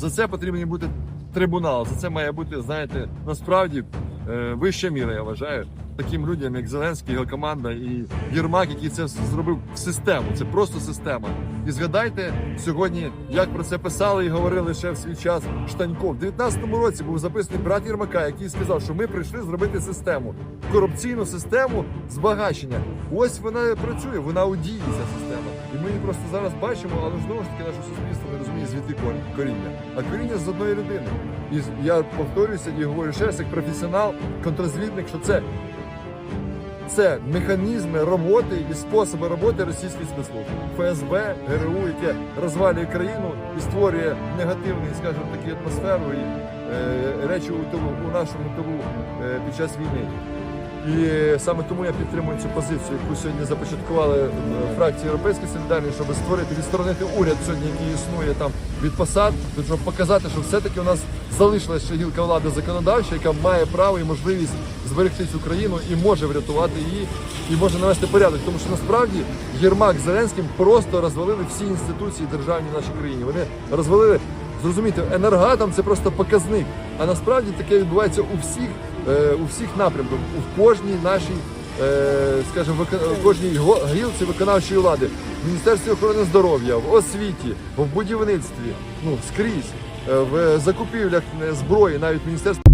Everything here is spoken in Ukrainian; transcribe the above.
За це потрібен бути трибунал. За це має бути, знаєте, насправді е, вища міра, я вважаю. Таким людям, як Зеленський, його команда і Єрмак, який це зробив в систему. Це просто система. І згадайте сьогодні, як про це писали і говорили ще в свій час Штаньков. В 19-му році був записаний брат Єрмака, який сказав, що ми прийшли зробити систему, корупційну систему збагачення. Ось вона працює, вона у ця система. І ми її просто зараз бачимо, але знову ж таки наше суспільство не розуміє звідти коріння. А коріння з одної людини. І я повторююся і говорю ще раз, як професіонал, контрозвідник, що це це механізми роботи і способи роботи російських спецслужб. ФСБ, ГРУ, яке розвалює країну і створює негативну, скажімо, таку атмосферу і е, речі у у нашому тилу е, під час війни. І саме тому я підтримую цю позицію, яку сьогодні започаткували е, фракції Європейської солідарності, щоб створити відсторонити уряд сьогодні, який існує там від посад, щоб показати, що все-таки у нас залишилася ще гілка влади законодавча, яка має право і можливість зберегти цю країну і може врятувати її, і може навести порядок. Тому що насправді Єрмак з Зеленським просто розвалили всі інституції державні в нашій країні. Вони розвалили. Зрозумійте, енергатом це просто показник. А насправді таке відбувається у всіх, у всіх напрямках, у кожній нашій, е, скажімо, в кожній гілці виконавчої влади, в Міністерстві охорони здоров'я, в освіті, в будівництві, ну скрізь, е, в закупівлях е, зброї, навіть Міністерство.